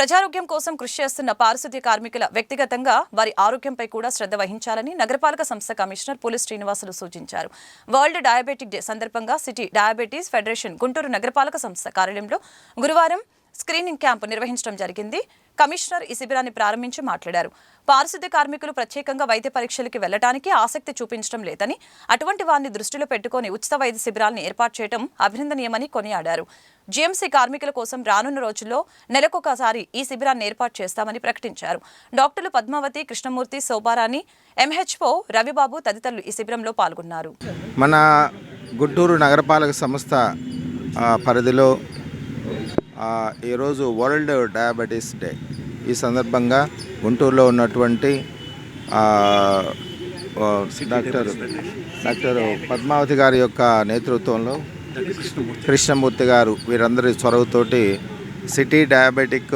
ప్రజారోగ్యం కోసం కృషి చేస్తున్న పారిశుద్ధ్య కార్మికుల వ్యక్తిగతంగా వారి ఆరోగ్యంపై కూడా శ్రద్ధ వహించాలని నగరపాలక సంస్థ కమిషనర్ పులి శ్రీనివాసులు సూచించారు. వరల్డ్ డయాబెటిక్ డే సందర్భంగా సిటీ డయాబెటీస్ ఫెడరేషన్ గుంటూరు నగరపాలక సంస్థ కార్యాలయంలో గురువారం స్క్రీనింగ్ క్యాంపు నిర్వహించడం జరిగింది. కమిషనర్ ఈ శిబిరాన్ని ప్రారంభించి మాట్లాడారు. పారిశుద్ధ్య కార్మికులు ప్రత్యేకంగా వైద్య పరీక్షలకి వెళ్ళడానికి ఆసక్తి చూపించడం లేదని అటువంటి వారిని దృష్టిలో పెట్టుకొని ఉచిత వైద్య శిబిరాలను ఏర్పాటు చేయడం అభినందనీయమని కొనియాడారు. జీఎంసీ కార్మికుల కోసం రానున్న రోజుల్లో నెలకొకసారి ఈ శిబిరాన్ని ఏర్పాటు చేస్తామని ప్రకటించారు. డాక్టర్లు పద్మావతి కృష్ణమూర్తి శోభారాణి ఎంహెచ్ఓ రవిబాబు తదితరులు ఈ శిబిరంలో పాల్గొన్నారు. మన గుంటూరు నగరపాలక సంస్థ పరిధిలో ఈరోజు వరల్డ్ డయాబెటీస్ డే. ఈ సందర్భంగా గుంటూరులో ఉన్నటువంటి డాక్టర్ డాక్టర్ పద్మావతి గారి యొక్క నేతృత్వంలో కృష్ణమూర్తి గారు వీరందరి చొరవతోటి సిటీ డయాబెటిక్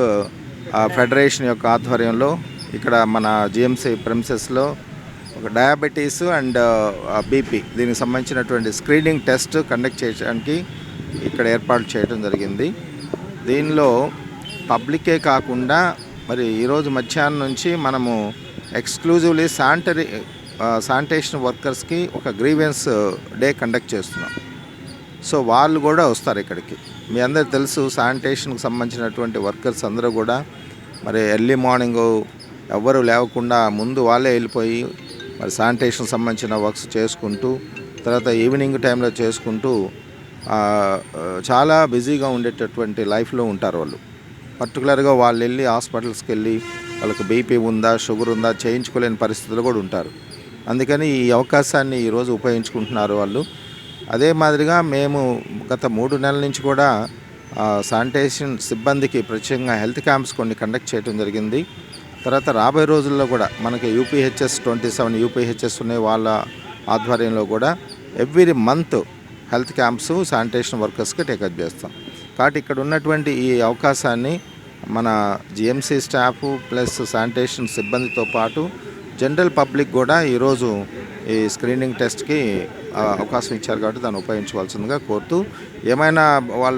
ఫెడరేషన్ యొక్క ఆధ్వర్యంలో ఇక్కడ మన జిఎంసి ప్రిన్సెస్లో ఒక డయాబెటీస్ అండ్ బీపీ దీనికి సంబంధించినటువంటి స్క్రీనింగ్ టెస్ట్ కండక్ట్ చేయడానికి ఇక్కడ ఏర్పాటు చేయడం జరిగింది. దీనిలో పబ్లికే కాకుండా మరి ఈరోజు మధ్యాహ్నం నుంచి మనము ఎక్స్క్లూజివ్లీ శానిటరీ శానిటేషన్ వర్కర్స్కి ఒక గ్రీవెన్స్ డే కండక్ట్ చేస్తున్నాం. సో వాళ్ళు కూడా వస్తారు ఇక్కడికి. మీ అందరు తెలుసు శానిటేషన్కి సంబంధించినటువంటి వర్కర్స్ అందరూ కూడా మరి ఎర్లీ మార్నింగ్ ఎవ్వరు లేవకుండా ముందు వాళ్ళే వెళ్ళిపోయి మరి శానిటేషన్ సంబంధించిన వర్క్స్ చేసుకుంటూ తర్వాత ఈవినింగ్ టైంలో చేసుకుంటూ చాలా బిజీగా ఉండేటటువంటి లైఫ్లో ఉంటారు వాళ్ళు. పర్టికులర్గా వాళ్ళు వెళ్ళి హాస్పిటల్స్కి వెళ్ళి వాళ్ళకి బీపీ ఉందా షుగర్ ఉందా చేయించుకోలేని పరిస్థితులు కూడా ఉంటారు. అందుకని ఈ అవకాశాన్ని ఈరోజు ఉపయోగించుకుంటున్నారు వాళ్ళు. అదే మాదిరిగా మేము గత మూడు నెలల నుంచి కూడా శానిటేషన్ సిబ్బందికి ప్రత్యేకంగా హెల్త్ క్యాంప్స్ కొన్ని కండక్ట్ చేయడం జరిగింది. తర్వాత రాబోయే రోజుల్లో కూడా మనకి యూపీహెచ్ఎస్ ట్వంటీ సెవెన్ యూపీహెచ్ఎస్ ఉన్నాయి వాళ్ళ ఆధ్వర్యంలో కూడా. Every month health camps sanitation వర్కర్స్కి take up చేస్తాం. కాబట్టి ఇక్కడ ఉన్నటువంటి ఈ అవకాశాన్ని మన జిఎంసీ స్టాఫ్ ప్లస్ శానిటేషన్ సిబ్బందితో పాటు జనరల్ పబ్లిక్ కూడా ఈరోజు ఈ స్క్రీనింగ్ టెస్ట్కి అవకాశం ఇచ్చారు కాబట్టి దాన్ని ఉపయోగించవలసిందిగా కోరుతూ ఏమైనా వాళ్ళు